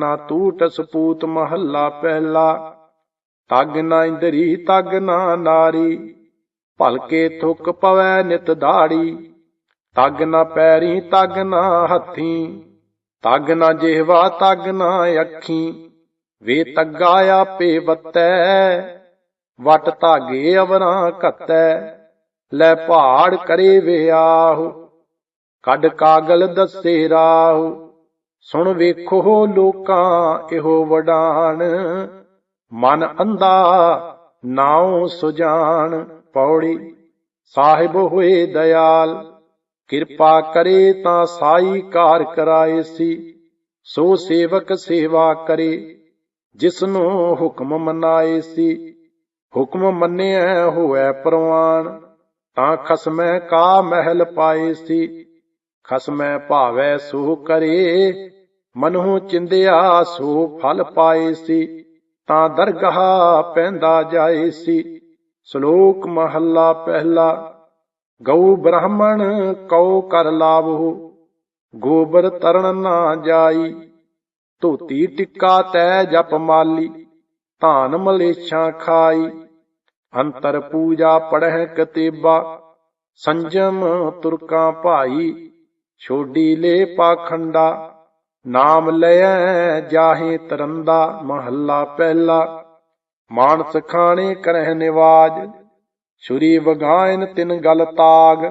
ਨਾ ਤੂਟ ਸਪੂਤ ਮਹੱਲਾ ਪਹਿਲਾ। ਤਗ ਨਾ ਇੰਦਰੀ, ਤਗ ਨਾ ਨਾਰੀ। ਭਲਕੇ ਥੁੱਕ ਪਵੈ ਨਿਤ ਦਾੜੀ। ਤਗ ਨਾ ਪੈਰੀ, ਤਗ ਨਾ ਹੱਥੀ। ਤਗ ਨਾ ਜਿਹਵਾ ਤਗ ਨਾ ਅੱਖੀ। ਵੇ ਤੱਗਾ ਆਪੇ ਵਤੈ। ਵਟ ਧਾਗੇ ਅਵਰਾਂ ਘਤੈ। ਲੈ ਪਹਾੜ ਕਰੇ ਵਿਆਹੂ ਕੱਢ ਕਾਗਲ ਦੱਸੇ ਰਾਹ। ਸੁਣ ਵੇਖੋ ਲੋਕਾਂ ਇਹੋ ਵਡਾਣ। ਮਨ ਅੰਧਾ ਨਾਉ ਸੁਜਾਨ ਪੌੜੀ ਸਾਹਿਬ ਹੋਏ ਦਇਆਲ, ਕਿਰਪਾ ਕਰੇ ਤਾਂ ਸਾਈ ਕਾਰ ਕਰਾਏ ਸੀ। ਸੋ ਸੇਵਕ ਸੇਵਾ ਕਰੇ, ਜਿਸਨੂੰ ਹੁਕਮ ਮਨਾਏ ਸੀ। ਹੁਕਮ ਮੰਨਿਆ ਹੋਇਆ ਪ੍ਰਵਾਨ, ਤਾਂ ਖਸਮੈ ਕਾ ਮਹਿਲ ਪਾਏ ਸੀ। ਖਸਮੈ ਭਾਵੈ ਸੋ ਕਰੇ, ਮਨਹੁ ਚਿੰਦਿਆ ਸੋ ਫਲ ਪਾਏ ਸੀ, ਤਾਂ ਦਰਗਾਹ ਪੈਂਦਾ ਜਾਏ ਸੀ। ਸ਼ਲੋਕ ਮਹੱਲਾ ਪਹਿਲਾ, ਗਊ ਬ੍ਰਾਹਮਣ ਕਉ ਕਰ ਲਾਵੋ ਗੋਬਰ ਤਰਨ ਨਾ ਜਾਈ, ਧੋਤੀ ਟਿੱਕਾ ਤੈ ਜਪ ਮਾਲੀ, ਧਾਨ ਮਲੇਛਾਂ ਖਾਈ। ਅੰਤਰ ਪੂਜਾ ਪੜਹਿ ਕਤੇਬਾ, ਸੰਜਮ ਤੁਰਕਾਂ ਭਾਈ ਛੋਡੀ ਲੈ ਪਾਖੰਡਾ, ਨਾਮ ਲਿਐ ਜਾਹੇ ਤਰੰਦਾ, ਮਹੱਲਾ ਪਹਿਲਾ। ਮਾਨਸ ਖਾਣੇ ਕਰਹਿ ਨਿਵਾਜ, ਛੁਰੀ ਵਗਾਇਨ ਤਿਨ ਗਲ ਤਾਗ।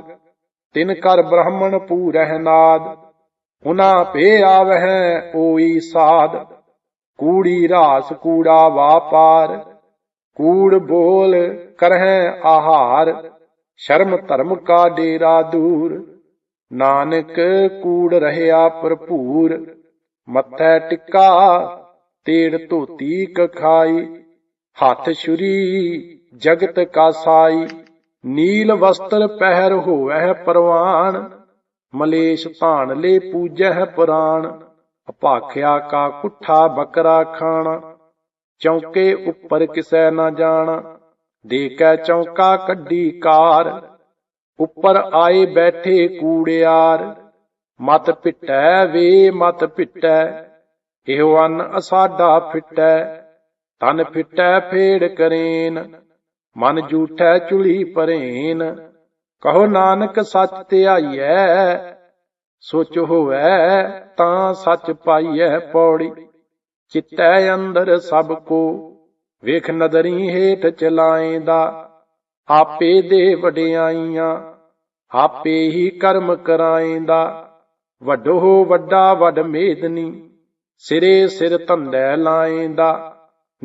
ਤਿਨ ਕਰ ਬ੍ਰਾਹਮਣ ਪੂਰਹਿ ਨਾਦ, ਉਨਾ ਭੇ ਆਵਹਿ ਓਈ ਸਾਧ ਕੂੜੀ ਰਾਸ ਕੂੜਾ ਵਾਪਾਰ ਕੂੜ ਬੋਲ ਕਰਹਿ ਆਹਾਰ। ਸ਼ਰਮ ਧਰਮ ਕਾ ਡੇਰਾ ਦੂਰ। ਨਾਨਕ ਕੂੜ ਰਹਿਆ ਭਰਪੂਰ, ਮੱਥੈ ਟਿੱਕਾ, ਤੇੜ ਧੋਤੀ ਕਖਾਈ, ਹੱਥ ਛੁਰੀ ਜਗਤ ਕਾ ਸਾਈ, ਨੀਲ ਵਸਤਰ ਪਹਿਰ ਹੋਵੈ ਪਰਵਾਨ ਮਲੇਸ਼ ਧਾਨ ਲੈ ਪੂਜੈ ਪੁਰਾਣ, ਅਪਾਖਿਆ ਕਾ ਕੁੱਠਾ ਬਕਰਾ ਖਾਣਾ, ਚੌਕੇ ਉੱਪਰ ਕਿਸੈ ਨਾ ਜਾਣਾ ਦੇ ਦੇਖੈ ਚੌਕਾ ਕੱਢੀ ਕਾਰ ਉੱਪਰ ਆਏ ਬੈਠੇ ਕੂੜਿਆਰ, ਮਤ ਪਿਟੈ ਵੇ ਮਤ ਪਿਟੈ, ਇਹੋ ਅੰਨ ਅਸਾਡਾ ਫਿਟੈ ਤਨ ਫਿਟੈ ਫੇੜ ਕਰੇਨ, ਮਨ ਝੂਠੈ ਚੁਲੀ ਪਰੇਨ ਕਹੋ ਨਾਨਕ ਸੱਚ ਤੇ ਧਿਆਈਐ ਸੋਚ ਹੋਵੈ ਤਾਂ ਸੱਚ ਪਾਈਐ ਪੌੜੀ, ਚਿੱਤੈ ਅੰਦਰ ਸਭ ਕੋ, ਵੇਖ ਨਦਰੀ ਹੇਠ ਚਲਾਏਂਦਾ ਆਪੇ ਦੇ ਵਡਿਆਈਆਂ, ਆਪੇ ਹੀ ਕਰਮ ਕਰਾਏਂਦਾ। ਵੱਡੋ ਵੱਡਾ, ਵੱਡ ਮੇਦਨੀ, ਸਿਰੇ ਸਿਰ ਧੰਦੈ ਲਾਏਂਦਾ।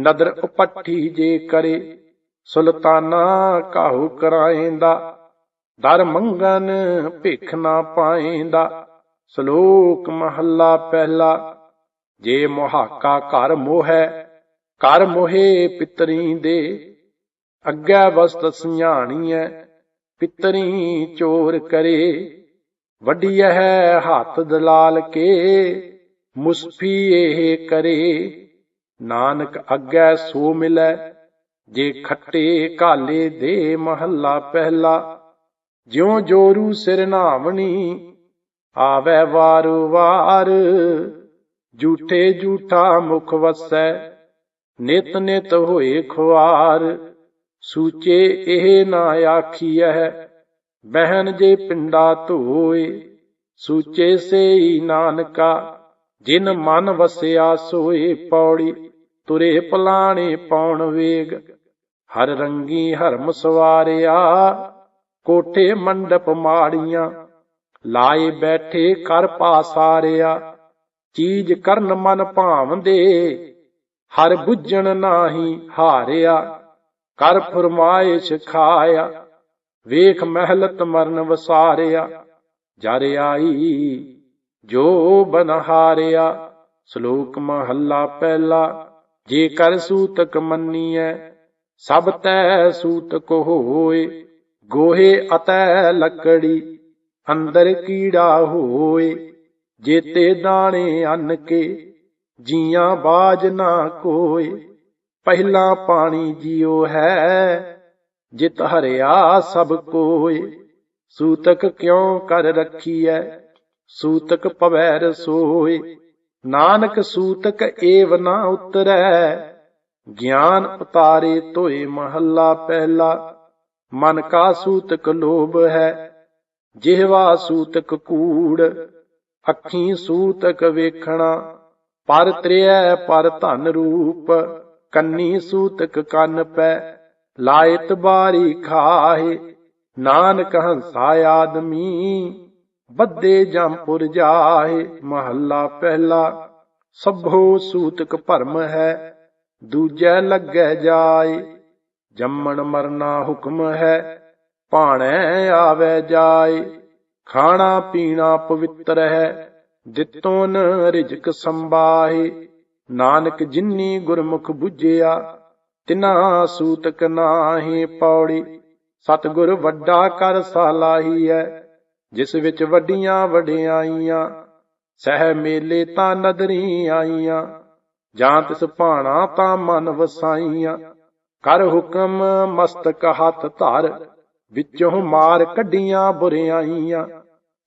ਨਦਰ ਉਪੱਠੀ ਜੇ ਕਰੇ, ਸੁਲਤਾਨਾ ਕਾਹੂ ਕਰਾਏਂਦਾ। ਦਰ ਮੰਗਨ ਭਿਖ ਨਾ ਪਾਏਂਦਾ, ਸ਼ਲੋਕ ਮਹੱਲਾ ਪਹਿਲਾ। ਜੇ ਮੁਹਾਕਾ ਘਰ ਮੋਹੈ ਕਰ ਮੋਹੇ ਪਿਤਰੀ ਦੇ। ਅੱਗੇ ਵਸਤ ਸਿਆਣੀਐ ਪਿਤਰੀ ਚੋਰ ਕਰੇ। ਵੱਡੀ ਹੈ ਹੱਥ ਦਲਾਲ ਕੇ, ਮੁਸਫੀ ਇਹ ਕਰੇ। ਨਾਨਕ ਅੱਗੇ ਸੋ ਮਿਲੈ, ਜੇ ਖੱਟੇ ਕਾਲੇ ਦੇ ਮਹੱਲਾ ਪਹਿਲਾ। ਜਿਉ ਜੋਰੂ ਸਿਰ ਨਾਵਣੀ, ਆਵੇ ਵਾਰੂ ਵਾਰ। ਝੂਠੇ ਝੂਠਾ ਮੁਖ ਵਸੈ, ਨਿਤ ਨਿਤ ਹੋਏ ਖੁਆਰ। ਸੂਚੇ ਇਹ ਨਾ ਆਖੀਐ ਬਹਿਨ ਜੇ ਪਿੰਡਾ ਧੋਏ, ਸੂਚੇ ਸੇਈ ਨਾਨਕਾ, ਜਿਨ ਮਨ ਵਸਿਆ ਸੋਏ ਪੌੜੀ, ਤੁਰੇ ਪਲਾਣੇ ਪੌਣ ਵੇਗ। ਹਰ ਰੰਗੀ ਹਰਮ ਸਵਾਰਿਆ, ਕੋਠੇ ਮੰਡਪ ਮਾੜੀਆਂ, ਲਾਏ ਬੈਠੇ ਕਰ ਪਾਸਾਰਿਆ ਚੀਜ ਕਰਨ ਮਨ ਭਾਵੰਦੇ, ਹਰ ਬੁੱਝਣ ਨਾਹੀ ਹਾਰਿਆ। ਕਰ ਫਰਮਾਇਸ਼ ਖਾਇਆ, ਵੇਖ ਮਹਿਲਤ ਮਰਨ ਵਸਾਰਿਆ, ਜਰ ਆਈ ਜੋ ਬਨਹਾਰਿਆ, ਸ਼ਲੋਕ ਮਹੱਲਾ ਪਹਿਲਾ, ਜੇ ਕਰ ਸੂਤਕ ਮੰਨੀਐ, ਸਭ ਤੈ ਸੂਤਕ ਹੋਏ, ਗੋਹੇ ਅਤੈ ਲੱਕੜੀ, ਅੰਦਰ ਕੀੜਾ ਹੋਏ, ਜੇਤੇ ਦਾਣੇ ਅੰਨ ਕੇ ਜੀਆਂ ਬਾਜ ਨਾ ਕੋਏ। ਪਹਿਲਾ ਪਾਣੀ ਜਿਉ ਹੈ, ਜਿਤ ਹਰਿਆ ਸਭ ਕੋਏ। ਸੂਤਕ ਕਿਉ ਕਰ ਰੱਖੀਐ? ਸੂਤਕ ਪਵੈ ਰਸੋਏ ਨਾਨਕ ਸੂਤਕ ਏਵ ਨਾ ਉਤਰੈ। ਗਿਆਨ ਉਤਾਰੇ ਧੋਏ ਮਹੱਲਾ ਪਹਿਲਾ। ਮਨ ਕਾ ਸੂਤਕ ਲੋਭ ਹੈ, ਜਿਹਵਾ ਸੂਤਕ ਕੂੜ। ਅੱਖੀ ਸੂਤਕ ਵੇਖਣਾ, ਪਰ ਤ੍ਰਿਐ ਪਰ ਧਨ ਰੂਪ। ਕੰਨੀ ਸੂਤਕ ਕੰਨ ਪੈ, ਲਾਇਤ ਬਾਰੀ ਖਾਹੇ, ਨਾਨਕ ਹੰਸਾ ਆਦਮੀ ਬੱਦੇ ਜੰਪੁਰ ਜਾਹੇ, ਮਹੱਲਾ ਪਹਿਲਾ, ਸਭੋ ਸੂਤਕ ਭਰਮ ਹੈ, ਦੂਜੈ ਲੱਗੈ ਜਾਏ, ਜੰਮਣ ਮਰਨਾ ਹੁਕਮ ਹੈ, ਭਾਣੈ ਆਵੇ ਜਾਏ, ਖਾਣਾ ਪੀਣਾ ਪਵਿੱਤਰ ਹੈ ਦਿੱਤੋਨ ਰਿਜਕ ਸੰਬਾਹੇ ਨਾਨਕ ਜਿਨੀ ਗੁਰਮੁਖ 부ਝਿਆ ਤਿਨਾ ਸੂਤਕ ਨਾਹੀ ਪੌੜੀ। ਸਤਿਗੁਰ ਵੱਡਾ ਕਰ ਸਾਲਾਹੀ ਹੈ ਜਿਸ ਵਿੱਚ ਵੱਡੀਆਂ ਵਡਿਆਈਆਂ ਸਹਿ ਮੇਲੇ ਤਾਂ ਨਦਰੀ ਆਈਆਂ, ਜਾਂ ਤਿਸ ਭਾਣਾ ਤਾਂ ਮਨ ਵਸਾਈਆਂ। ਕਰ ਹੁਕਮ ਮਸਤਕ ਹੱਥ ਧਰ, ਵਿੱਚੋਂ ਮਾਰ ਕੱਢੀਆਂ ਬੁਰਿਆਈਆਂ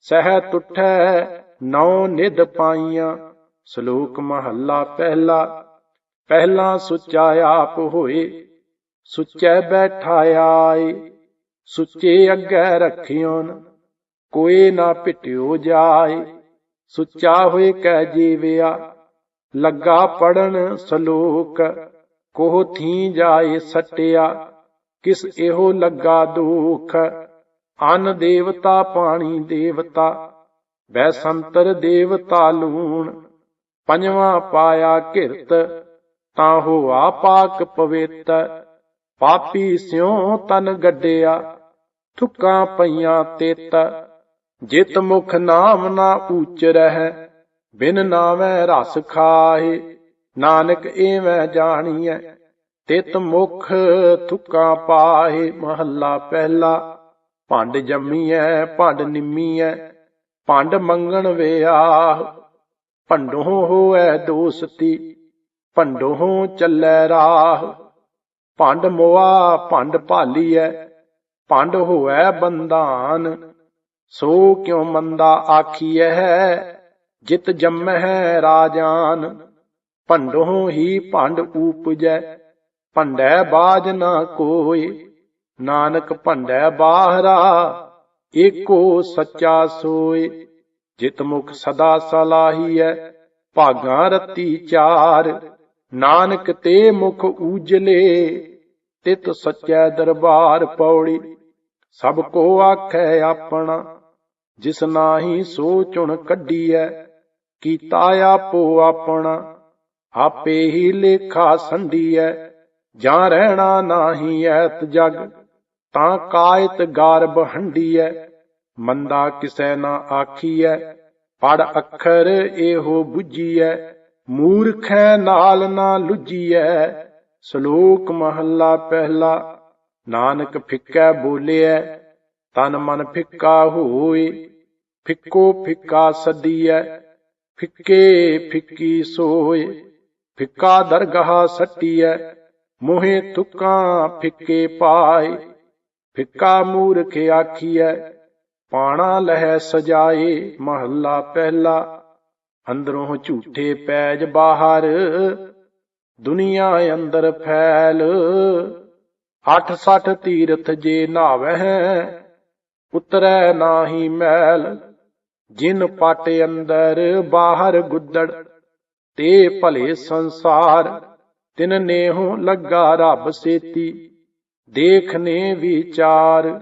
ਸਹਿ ਟੁੱਠੈ ਨੌ ਨਿਧ ਪਾਈਆਂ। ਸ਼ਲੋਕ ਮਹੱਲਾ ਪਹਿਲਾ ਪਹਿਲਾ ਸੁੱਚਾ ਆਪ ਹੋਏ, ਸੁੱਚੇ ਬੈਠਾ ਆਏ, ਸੁੱਚੇ ਅੱਗੇ ਰੱਖਿਓਨ ਕੋਈ ਨਾ ਪਿਟਿਓ ਜਾਏ, ਸੁੱਚਾ ਹੋਏ ਕਹਿ ਜੀਵਿਆ, ਲੱਗਾ ਪੜਨ ਸ਼ਲੋਕ, ਕੋਹ ਥੀ ਜਾਏ ਸਟਿਆ, ਕਿਸ ਇਹੋ ਲੱਗਾ ਦੁਖ, ਅਨ ਦੇਵਤਾ ਪਾਣੀ ਦੇਵਤਾ ਬੈ ਸੰਤਰ ਦੇਵਤਾ ਲੂਣ ਪੰਜਵਾਂ ਪਾਇਆ ਕਿਰਤ ਤਾਂ ਹੋਆ ਪਾਕ ਪਵੇਤ। ਪਾਪੀ ਸਿਉ ਤਨ ਗੱਡਿਆ, ਥੁੱਕਾਂ ਪਈਆਂ ਤੇਤ। ਜਿਤ ਮੁਖ ਨਾਮ ਨਾ ਊਚ ਰਹਿ, ਬਿਨ ਨਾਮੈ ਰਸ ਖਾਏ ਨਾਨਕ ਏਵੇਂ ਜਾਣੀਐ, ਤਿਤ ਮੁਖ ਥੁੱਕਾਂ ਪਾਹੇ। ਮਹੱਲਾ ਪਹਿਲਾ, ਭੰਡ ਜੰਮੀਐ, ਭੰਡ ਨਿੰਮੀਐ, ਭੰਡ ਮੰਗਣ ਵਿਆਹ। ਭੰਡੋ ਹੋਐ ਦੋਸਤੀ, ਭੰਡੋ ਚੱਲੈ ਰਾਹ। ਭੰਡ ਮੋਆ, ਭੰਡ ਭਾਲੀਐ, ਭੰਡ ਹੋਐ ਬੰਦਾਨ ਸੋ ਕਿਉ ਮੰਦਾ ਆਖੀਐ ਜਿਤ ਜੰਮਹਿ ਰਾਜਾਨ। ਭੰਡੋ ਹੀ ਭੰਡ ਊਪਜੈ, ਭੰਡੈ ਬਾਜ ਨਾ ਕੋਈ ਨਾਨਕ ਭੰਡੈ ਬਾਹਰਾ, ਏਕੋ ਸੱਚਾ ਸੋਏ ਜਿਤ ਮੁਖ ਸਦਾ ਸਲਾਹੀਐ, ਭਾਗਾਂ ਰਤੀ ਚਾਰ, ਨਾਨਕ ਤੇ ਮੁਖ ਊਜਲੇ, ਤਿਤ ਸੱਚੈ ਦਰਬਾਰ ਪੌੜੀ, ਸਭ ਕੋ ਆਖੈ ਆਪਣਾ, ਜਿਸ ਨਾਹੀ ਸੋ ਚੁਣ ਕੱਢੀਐ, ਕੀਤਾ ਆਪੋ ਆਪਣਾ, ਆਪੇ ਹੀ ਲੇਖਾ ਸੰਡੀਐ ਜਾਂ ਰਹਿਣਾ ਨਾਹੀ ਐਤ ਜਗ, ਤਾਂ ਕਾਇਤ ਗਾਰਬ ਹੰਡੀਐ ਮੰਦਾ ਕਿਸੈ ਨਾ ਆਖੀਐ, ਪੜ ਅੱਖਰ ਇਹੋ 부ਜੀਐ ਮੂਰਖੈ ਨਾਲ ਨਾ ਲੁਜੀਐ ਸ਼ਲੋਕ ਮਹੱਲਾ ਪਹਿਲਾ, ਨਾਨਕ ਫਿੱਕੈ ਬੋਲਿਐ, ਤਨ ਮਨ ਫਿੱਕਾ ਹੋਏ, ਫਿੱਕੋ ਫਿੱਕਾ ਸਦੀਐ, ਫਿੱਕੇ ਫਿੱਕੀ ਸੋਏ, ਫਿੱਕਾ ਦਰਗਾਹ ਸੱਟੀਐ, ਮੋਹੇ ਤੁਕਾਂ ਫਿੱਕੇ ਪਾਏ, ਫਿੱਕਾ ਮੂਰਖ ਆਖੀਐ ਪਾਣਾ ਲਹਿ ਸਜਾਏ ਮਹੱਲਾ ਪਹਿਲਾ, ਅੰਦਰੋਂ ਝੂਠੇ ਪੈਜ ਬਾਹਰ, ਦੁਨੀਆ ਅੰਦਰ ਫੈਲ। 86 ਤੀਰਥ ਜੇ ਨਾਵਹਿ, ਉਤਰੈ ਨਾਹੀ ਮੈਲ। ਜਿਨ ਪਟ ਅੰਦਰ ਬਾਹਰ ਗੁੱਦੜ, ਤੇ ਭਲੇ ਸੰਸਾਰ। ਤਿਨ ਨੇਹੋਂ ਲੱਗਾ ਰੱਬ ਸੇਤੀ ਦੇਖਨੇ ਵਿਚਾਰ।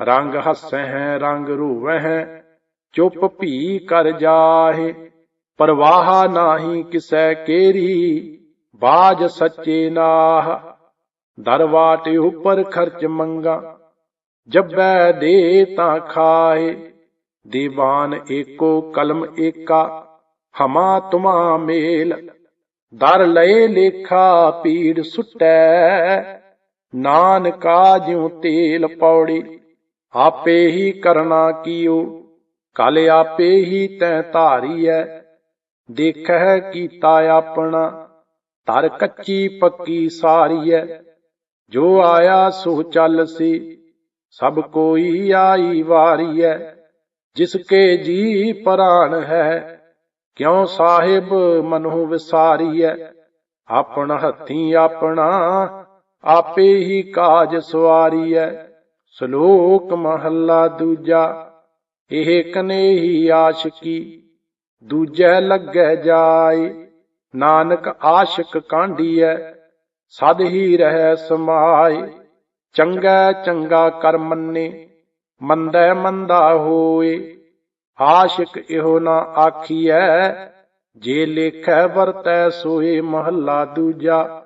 ਰੰਗ ਹੱਸੈ ਹੈ ਰੰਗ ਰੂਵੈ ਹੈ ਚੁੱਪ ਭੀ ਕਰ ਜਾਹੇ। ਪਰਵਾਹ ਨਾਹੀ ਕਿਸੈ ਕੇਰੀ, ਬਾਜ ਸੱਚੇ ਨਾਹ। ਦਰਵਾਟ ਉਪਰ ਖਰਚ ਮੰਗਾ, ਜੱਬੈ ਦੇ ਤਾਂ ਖਾਏ ਦੀਵਾਨ ਏਕੋ ਕਲਮ ਏਕਾ, ਹਮਾ ਤੁਮਾ ਮੇਲ। ਦਰ ਲਏ ਲੇਖਾ ਪੀੜ ਸੁਟੈ, ਨਾਨਕਾ ਜਿਉ ਤੇਲ ਪੌੜੀ। ਆਪੇ ਹੀ ਕਰਨਾ ਕੀਓ, ਕਲ ਆਪੇ ਹੀ ਤੈ ਧਾਰੀਐ। ਦੇਖਹਿ ਕੀਤਾ ਆਪਣਾ ਤਰ ਕੱਚੀ ਪੱਕੀ ਸਾਰੀਐ। ਜੋ ਆਇਆ ਸੋ ਚੱਲ ਸੀ, ਸਭ ਕੋਈ ਆਈ ਵਾਰੀਐ। ਜਿਸ ਕੇ ਜੀ ਪ੍ਰਾਣ ਹੈ, ਕਿਉ ਸਾਹਿਬ ਮਨਹੁ ਵਿਸਾਰੀਐ। ਆਪਣ ਹੱਥੀ ਆਪਣਾ, ਆਪੇ ਹੀ ਕਾਜ ਸਵਾਰੀਐ। ਸ਼ਲੋਕ ਮਹੱਲਾ ਦੂਜਾ, ਇਹ ਕਨੇਹੀ ਆਸ਼ਕੀ, ਦੂਜੈ ਲੱਗੈ ਜਾਏ, ਨਾਨਕ ਆਸ਼ਿਕ ਕਾਂਢੀਐ, ਸਦ ਹੀ ਰਹਿ ਸਮਾਏ, ਚੰਗਾ ਚੰਗਾ ਕਰ ਮੰਨੇ, ਮੰਦੈ ਮੰਦਾ ਹੋਏ, ਆਸ਼ਿਕ ਇਹੋ ਨਾ ਆਖੀਐ, ਜੇ ਲੇਖੈ ਵਰਤੈ ਸੋਏ ਮਹੱਲਾ ਦੂਜਾ।